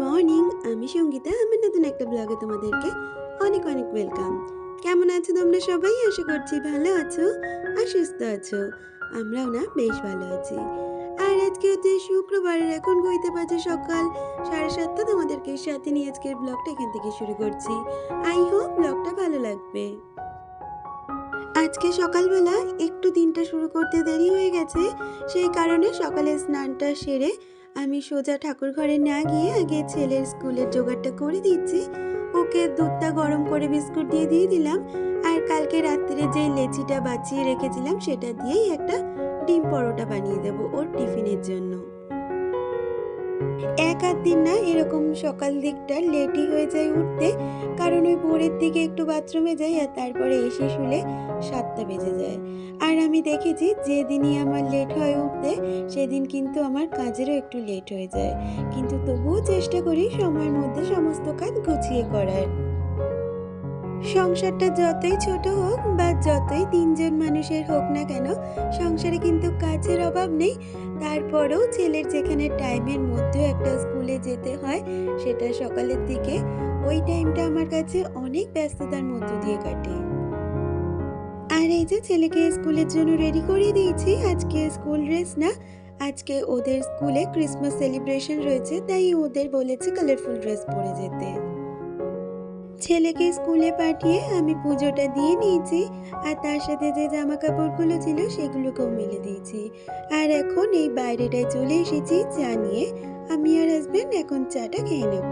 Morning. আমি সঙ্গীতা, আমার নতুন একটা ব্লগে তোমাদেরকে অনেক অনেক ওয়েলকাম। কেমন আছো তোমরা সবাই? আশা করছি ভালো আছো আর সুস্থ আছো। আমরাও না বেশ ভালো আছি। আর আজকে হচ্ছে শুক্রবারের এখন ঘুরতে পারছে সকাল সাড়ে সাতটা। তোমাদেরকে সাথে নিয়ে আজকের ব্লগটা এখান থেকে শুরু করছি। আই হোপ ব্লগটা ভালো লাগবে। আজকে সকালবেলা একটু দিনটা শুরু করতে দেরি হয়ে গেছে, সেই কারণে সকালে স্নানটা সেরে আমি সোজা ঠাকুর ঘরে না গিয়ে আগে ছেলের স্কুলের জোগাড়টা করে দিচ্ছি। ওকে দুধটা গরম করে বিস্কুট দিয়ে দিয়ে দিলাম। আর কালকে রাত্রিরে যে লেচিটা বাঁচিয়ে রেখেছিলাম, সেটা দিয়েই একটা ডিম পরোটা বানিয়ে দেবো ওর টিফিনের জন্য। এক আধ দিন না এরকম সকাল দিকটা লেটই হয়ে যায় উঠতে। কারণ ওই ভোরের দিকে একটু বাথরুমে যাই আর তারপরে এসে শুলে সাতটা বেজে যায়। আর আমি দেখেছি যেদিনই আমার লেট হয় উঠতে, সেদিন কিন্তু আমার কাজেরও একটু লেট হয়ে যায়। কিন্তু তবুও চেষ্টা করি সময়ের মধ্যে সমস্ত কাজ গুছিয়ে করার। সংসারটা যতই ছোট হোক বা যতই তিনজন মানুষের হোক না কেন, সংসারে কিন্তু কাজের অভাব নেই। তারপরেও ছেলের যেখানে টাইমের মধ্যে একটা স্কুলে যেতে হয়, সেটা সকালের দিকে, ওই টাইমটা আমার কাছে অনেক ব্যস্ততার মধ্য দিয়ে কাটে। আর এই যে ছেলেকে স্কুলের জন্য রেডি করে দিয়েছি, আজকে স্কুল ড্রেস না, আজকে ওদের স্কুলে ক্রিসমাস সেলিব্রেশন রয়েছে, তাই ওদের বলেছে কালারফুল ড্রেস পরে যেতে। ছেলেকে স্কুলে পাঠিয়ে আমি পুজোটা দিয়ে নিয়েছি। আর তার সাথে যে জামা কাপড়গুলো ছিল সেগুলোকেও মেলে দিয়েছি। আর এখন এই বাইরেটায় চলে এসেছি চা নিয়ে। আমি আর হাজবেন্ড এখন চাটা খেয়ে নেব।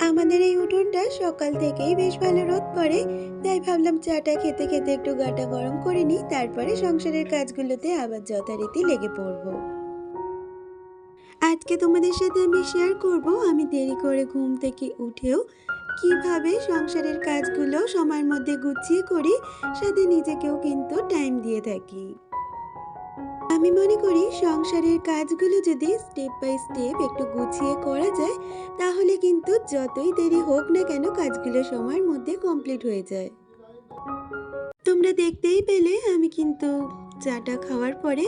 আমাদের এই উঠোনটা সকাল থেকেই বেশ ভালো রোদ পড়ে। তাই ভাবলাম চাটা খেতে খেতে একটু গাটা গরম করে নিই। তারপরে সংসারের কাজগুলোতে আবার যথারীতি লেগে পড়ব। আজকে তোমাদের সাথে আমি শেয়ার করব। আমি দেরি করে ঘুম থেকে উঠেও কীভাবে সংসারের কাজগুলো সময়ের মধ্যে গুছিয়ে করি, সাথে নিজেকেও কিন্তু টাইম দিয়ে থাকি। আমি মনে করি সংসারের কাজগুলো যদি স্টেপ বাই স্টেপ একটু গুছিয়ে করা যায়, তাহলে কিন্তু যতই দেরি হোক না কেন কাজগুলো সময়ের মধ্যে কমপ্লিট হয়ে যায়। তোমরা দেখতেই পেলে আমি কিন্তু চাটা খাওয়ার পরে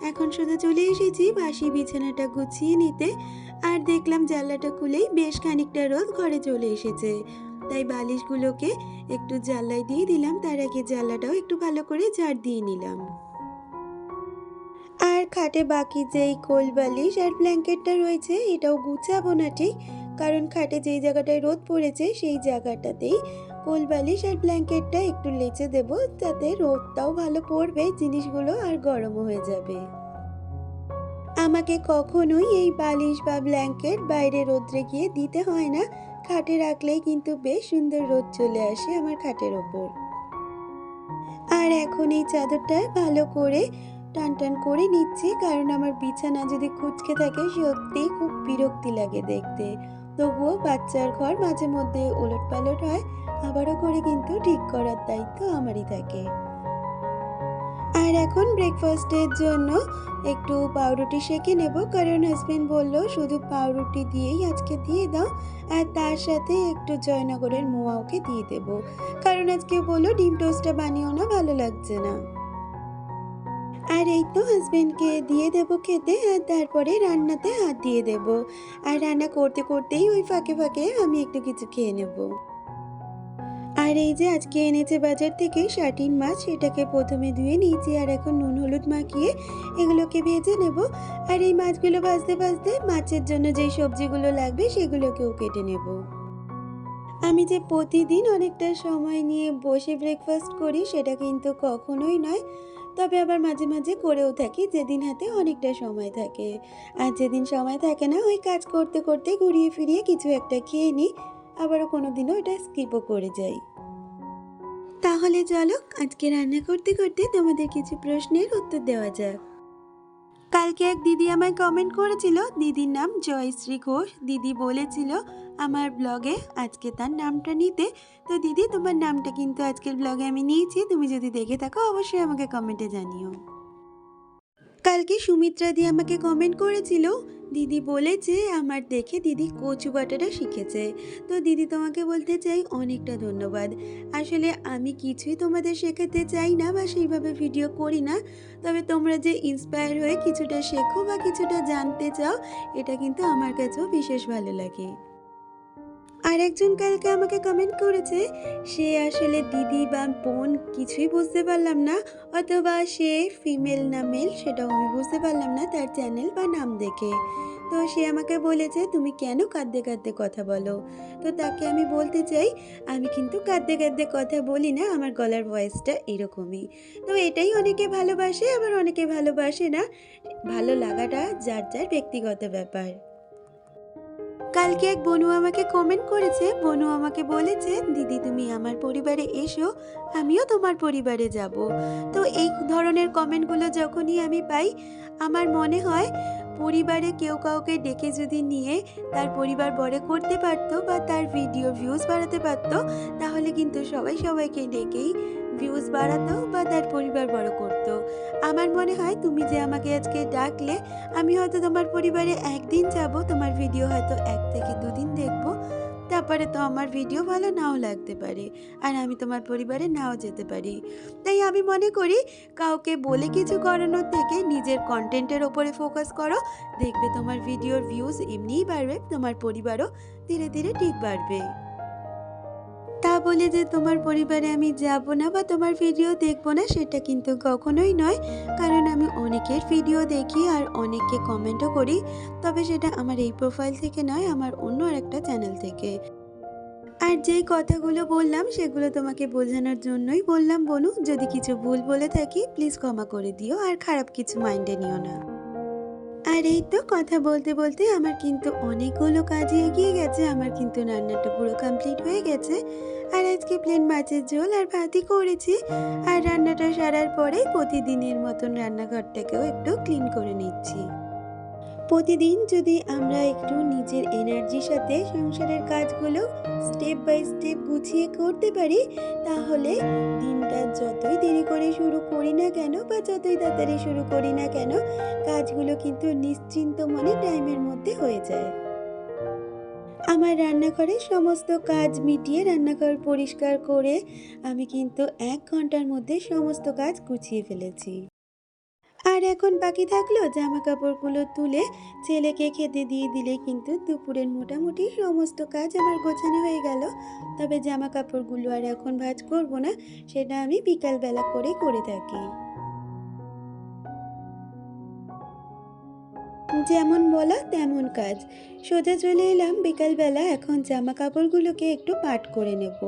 এখন শুধু চলে এসেছি বাসি বিছানাটা গুছিয়ে নিতে। আর দেখলাম জানলাটা খুলেই বেশ খানিকটা রোদ ঘরে চলে এসেছে। তাই বালিশগুলোকে একটু জানলায় দিয়ে দিলাম, তার আগে জানলাটাও একটু ভালো করে ঝাড় দিয়ে নিলাম। আর খাটে বাকি যেই কোল বালিশ আর ব্ল্যাঙ্কেটটা রয়েছে, এটাও গুছাবো না ঠিক, কারণ খাটে যেই জায়গাটায় রোদ পড়েছে, সেই জায়গাটাতেই কোল বালিশ আর ব্ল্যাঙ্কেটটা একটু লেচে দেব যাতে রোদটাও ভালো পড়বে, জিনিসগুলো আর গরমও হয়ে যাবে। আমাকে কখনোই এই বালিশ বা ব্ল্যাঙ্কেট বাইরে রোদ্রে গিয়ে দিতে হয় না। খাটে রাখলেই কিন্তু বেশ সুন্দর রোদ চলে আসে আমার খাটের ওপর। আর এখন এই চাদরটা ভালো করে টান টান করে নিচ্ছি, কারণ আমার বিছানা যদি কুচকে থাকে, সত্যিই খুব বিরক্তি লাগে দেখতে। তবুও বাচ্চার ঘর মাঝে মধ্যে ওলট পালট হয়, আবারও করে কিন্তু ঠিক করার দায়িত্ব আমারই থাকে। আর এখন ব্রেকফাস্টের জন্য একটু পাউরুটি সেঁকে নেব। কারণ হাজবেন্ড বলল, শুধু পাউরুটি দিয়েই আজকে দিয়ে দাও। আর তার সাথে একটু জয়নগরের মোয়া ওকে দিয়ে দেব। কারণ আজকে বলল, ডিম টোস্টটা বানিয়েও না, ভালো লাগছে না। আর এই তো হাজবেন্ডকে দিয়ে দেব খেতে, আর তারপরে রান্নাতে হাত দিয়ে দেব। আর রান্না করতে করতেই ওই ফাঁকে ফাঁকে আমি একটু কিছু খেয়ে নেব। আর এই যে আজকে এনেছে বাজার থেকে শাটিন মাছ সেটাকে প্রথমে ধুয়ে নিয়েছি আর এখন নুন হলুদ মাখিয়ে এগুলোকে ভেজে নেব। আর এই মাছগুলো ভাজতে ভাজতে মাছের জন্য যেই সবজিগুলো লাগবে সেগুলোকেও কেটে নেব। আমি যে প্রতিদিন অনেকটা সময় নিয়ে বসে ব্রেকফাস্ট করি সেটা কিন্তু কখনোই নয়। তবে আবার মাঝে মাঝে করেও থাকি যেদিন হাতে অনেকটা সময় থাকে। আর যেদিন সময় থাকে না, ওই কাজ করতে করতে ঘুরিয়ে ফিরিয়ে কিছু একটা খেয়ে নিই। আবারও কোনো দিনও এটা স্কিপও করে যাই। তাহলে চলো আজকে রান্না করতে করতে তোমাদের কিছু প্রশ্নের উত্তর দেওয়া যাক। কালকে এক দিদি আমায় কমেন্ট করেছিল, দিদির নাম জয়শ্রী ঘোষ। দিদি বলেছিল, আমার ব্লগে আজকে তার নামটা নিতে। তো দিদি, তোমার নামটা কিন্তু আজকের ব্লগে আমি নিয়েছি। তুমি যদি দেখে থাকো, অবশ্যই আমাকে কমেন্টে জানিও। কালকে সুমিত্রা দি আমাকে কমেন্ট করেছিল। দিদি বলেছে আমার দেখে দিদি কচু বাটাটা শিখেছে। তো দিদি তোমাকে বলতে চাই অনেকটা ধন্যবাদ। আসলে আমি কিছুই তোমাদের শেখাতে চাই না বা সেইভাবে ভিডিও করি না। তবে তোমরা যে ইন্সপায়ার হয়ে কিছুটা শেখো বা কিছুটা জানতে চাও, এটা কিন্তু আমার কাছেও বিশেষ ভালো লাগে। আর একজন কালকে আমাকে কমেন্ট করেছে, সে আসলে দিদি বা বোন কিছুই বুঝতে পারলাম না, অথবা সে ফিমেল না মেল সেটাও আমি বুঝতে পারলাম না তার চ্যানেল বা নাম দেখে। তো সে আমাকে বলেছে, তুমি কেন কাঁদতে কাঁদতে কথা বলো? তো তাকে আমি বলতে চাই, আমি কিন্তু কাঁদতে কাঁদতে কথা বলি না, আমার গলার ভয়েসটা এরকমই। তো এটাই অনেকে ভালোবাসে, আবার অনেকে ভালোবাসে না, ভালো লাগাটা যার যার ব্যক্তিগত ব্যাপার। কালকে এক বনু আমাকে কমেন্ট করেছে। বনু আমাকে বলেছে, দিদি, তুমি আমার পরিবারে এসো, আমিও তোমার পরিবারে যাব। তো এই ধরনের কমেন্টগুলো যখনই আমি পাই, আমার মনে হয় পরিবারে কেউ কাউকে ডেকে যদি নিয়ে তার পরিবার বড় করতে পারত বা তার ভিডিও ভিউজ বাড়াতে পারত, তাহলে কিন্তু সবাই সবাইকে ডেকেই ভিউজ বাড়াতো বা তার পরিবার বড় করত। আমার মনে হয় তুমি যে আমাকে আজকে ডাকলে, আমি হয়তো তোমার পরিবারে একদিন যাব, তোমার ভিডিও হয়তো এক থেকে দুদিন দেখব তারপরে তো আমার ভিডিও ভালো নাও লাগতে পারে। আর আমি তোমার পরিবারে নাও যেতে পারি। তাই আমি মনে করি, কাউকে বলে কিছু করানোর থেকে নিজের কন্টেন্টের ওপরে ফোকাস করো। দেখবে তোমার ভিডিওর ভিউজ এমনিই বাড়বে, তোমার পরিবারও ধীরে ধীরে ঠিক বাড়বে। বলে যে তোমার পরিবারে আমি যাব না বা তোমার ভিডিও দেখব না, সেটা কিন্তু কখনোই নয়। কারণ আমি অনেকের ভিডিও দেখি আর অনেককে কমেন্টও করি। তবে সেটা আমার এই প্রোফাইল থেকে নয়, আমার অন্য আরেকটা চ্যানেল থেকে। আর যেই কথাগুলো বললাম, সেগুলো তোমাকে বোঝানোর জন্যই বললাম, বনু। যদি কিছু ভুল বলে থাকি প্লিজ ক্ষমা করে দিও। আর খারাপ কিছু মাইন্ডে নিও না। আর এই তো কথা বলতে বলতে আমার কিন্তু অনেকগুলো কাজে এগিয়ে গেছে। আমার কিন্তু রান্নাটা পুরো কমপ্লিট হয়ে গেছে। আর আজকে প্লেন মাছের ঝোল আর ভাতই করেছি। আর রান্নাটা সারার পরে প্রতিদিনের মতন রান্নাঘরটাকেও একটু ক্লিন করে নিচ্ছি। প্রতিদিন যদি আমরা একটু নিজের এনার্জির সাথে সংসারের কাজগুলো স্টেপ বাই স্টেপ গুছিয়ে করতে পারি, তাহলে যতই দেরি করে শুরু করি না কেন বা যতই তাড়াতাড়ি শুরু করি না কেন, কাজগুলো কিন্তু নিশ্চিন্ত মনে টাইমের মধ্যে হয়ে যায়। আমার রান্নাঘরে সমস্ত কাজ মিটিয়ে রান্নাঘর পরিষ্কার করে আমি কিন্তু এক ঘণ্টার মধ্যে সমস্ত কাজ গুছিয়ে ফেলেছি। আর এখন বাকি থাকল জামা কাপড়গুলো তুলে ছেলেকে খেতে দিয়ে দিলে কিন্তু দুপুরের মোটামুটি সমস্ত কাজ আমার গোছানো হয়ে গেল। তবে জামা কাপড়গুলো আর এখন ভাজ করব না, সেটা আমি বিকালবেলা করে করে থাকি। যেমন বলা তেমন কাজ। সোজা চলে এলাম বিকালবেলা, এখন জামা কাপড়গুলোকে একটু পাট করে নেব।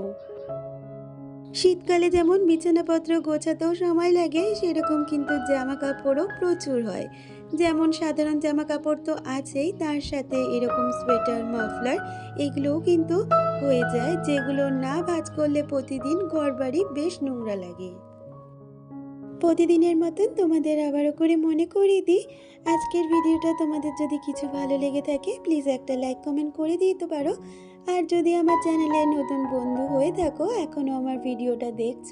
শীতকালে যেমন বিছানাপত্র গোছাতেও সময় লাগে, সেরকম কিন্তু জামা কাপড়ও প্রচুর হয়। যেমন সাধারণ জামা কাপড় তো আছেই, তার সাথে এরকম সোয়েটার, মাফলার, এগুলোও কিন্তু হয়ে যায়, যেগুলো না ভাজ করলে প্রতিদিন ঘরবাড়ি বেশ নোংরা লাগে। প্রতিদিনের মতন তোমাদের আবারও করে মনে করিয়ে দিই, আজকের ভিডিওটা তোমাদের যদি কিছু ভালো লেগে থাকে প্লিজ একটা লাইক কমেন্ট করে দিতে পারো। আর যদি আমার চ্যানেলে নতুন বন্ধু হয়ে থাকো, এখনও আমার ভিডিওটা দেখছ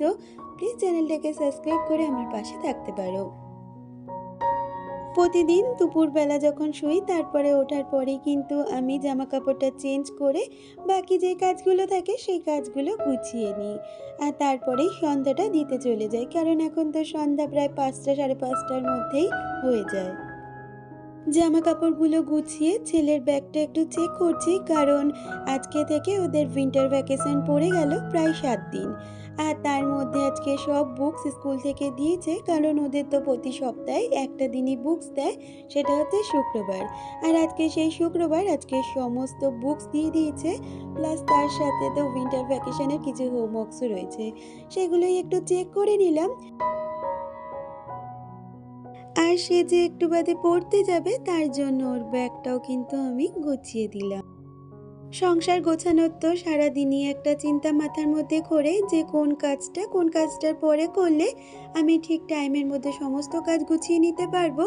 প্লিজ চ্যানেলটাকে সাবস্ক্রাইব করে আমার পাশে থাকতে পারো। প্রতিদিন দুপুরবেলা যখন শুই, তারপরে ওঠার পরেই কিন্তু আমি জামা কাপড়টা চেঞ্জ করে বাকি যে কাজগুলো থাকে, সেই কাজগুলো গুছিয়ে নিই। আর তারপরেই সন্ধ্যাটা দিতে চলে যাই, কারণ এখন তো সন্ধ্যা প্রায় পাঁচটা, সাড়ে পাঁচটার মধ্যেই হয়ে যায়। জামা কাপড়গুলো গুছিয়ে ছেলের ব্যাগটা একটু চেক করছি, কারণ আজকে থেকে ওদের উইন্টার ভ্যাকেশন পড়ে গেল প্রায় সাত দিন। আর তার মধ্যে আজকে সব বুকস স্কুল থেকে দিয়েছে, কারণ ওদের তো প্রতি সপ্তাহে একটা দিনই বুকস দেয়, সেটা হচ্ছে শুক্রবার। আর আজকে সেই শুক্রবার আজকে সমস্ত বুকস দিয়ে দিয়েছে প্লাস তার সাথে তো উইন্টার ভ্যাকেশনের কিছু হোমওয়ার্কসও রয়েছে। সেগুলোই একটু চেক করে নিলাম। আর সে যে একটু বাদে পড়তে যাবে, তার জন্য ওর ব্যাগটাও কিন্তু আমি গুছিয়ে দিলাম। সংসার গোছানোর তো সারাদিনই একটা চিন্তা মাথার মধ্যে করে যে কোন কাজটা, কোন কাজটার পরে করলে আমি ঠিক টাইমের মধ্যে সমস্ত কাজ গুছিয়ে নিতে পারব।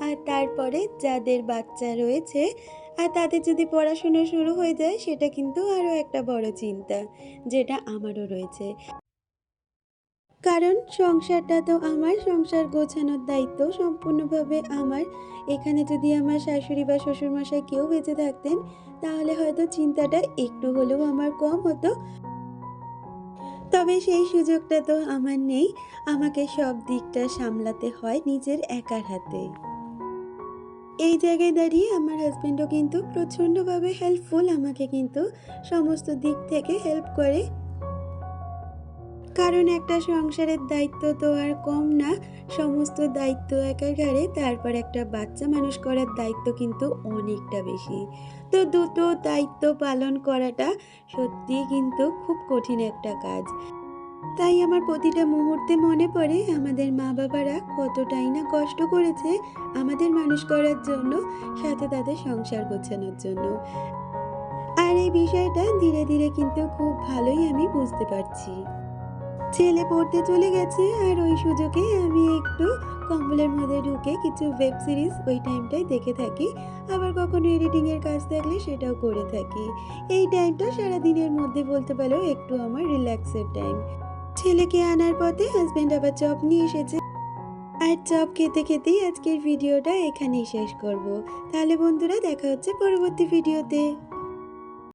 আর তারপরে যাদের বাচ্চা রয়েছে, আর তাদের যদি পড়াশুনো শুরু হয়ে যায়, সেটা কিন্তু আরও একটা বড় চিন্তা যেটা আমারও রয়েছে। কারণ সংসারটা তো আমার, সংসার গোছানোর দায়িত্ব সম্পূর্ণভাবে আমার। এখানে যদি আমার শাশুড়ি বা শ্বশুরমশাই কেউ বেঁচে থাকতেন, তাহলে হয়তো চিন্তাটা একটু হলেও আমার কম হতো। তবে সেই সুযোগটা তো আমার নেই। আমাকে সব দিকটা সামলাতে হয় নিজের একার হাতে। এই জায়গায় দাঁড়িয়ে আমার হাজব্যান্ডও কিন্তু প্রচণ্ডভাবে হেল্পফুল আমাকে কিন্তু সমস্ত দিক থেকে হেল্প করে। কারণ একটা সংসারের দায়িত্ব তো আর কম না। সমস্ত দায়িত্ব একার তারপর একটা বাচ্চা মানুষ করার দায়িত্ব কিন্তু অনেকটা বেশি। তো দুটো দায়িত্ব পালন করাটা সত্যিই কিন্তু খুব কঠিন একটা কাজ। তাই আমার প্রতিটা মুহূর্তে মনে পড়ে, আমাদের মা বাবারা কতটাই না কষ্ট করেছে আমাদের মানুষ করার জন্য, সাথে তাদের সংসার গোছানোর জন্য। আর এই বিষয়টা ধীরে ধীরে কিন্তু খুব ভালোই আমি বুঝতে পারছি। ছেলে পড়তে চলে গেছে। আর ওই সুযোগে আমি একটু কম্বলের মধ্যে ঢুকে কিছু ওয়েব সিরিজ ওই টাইমটাই দেখে থাকি। আবার কখনো এডিটিংয়ের কাজ থাকলে সেটাও করে থাকি। এই টাইমটা সারা দিনের মধ্যে বলতে পারো একটু আমার রিল্যাক্সের টাইম ছেলেকে আনার পথে হাজব্যান্ড আবার চপ নিয়ে এসেছে। আর চপ খেতে খেতেই আজকের ভিডিওটা এখানেই শেষ করব। তাহলে বন্ধুরা দেখা হচ্ছে পরবর্তী ভিডিওতে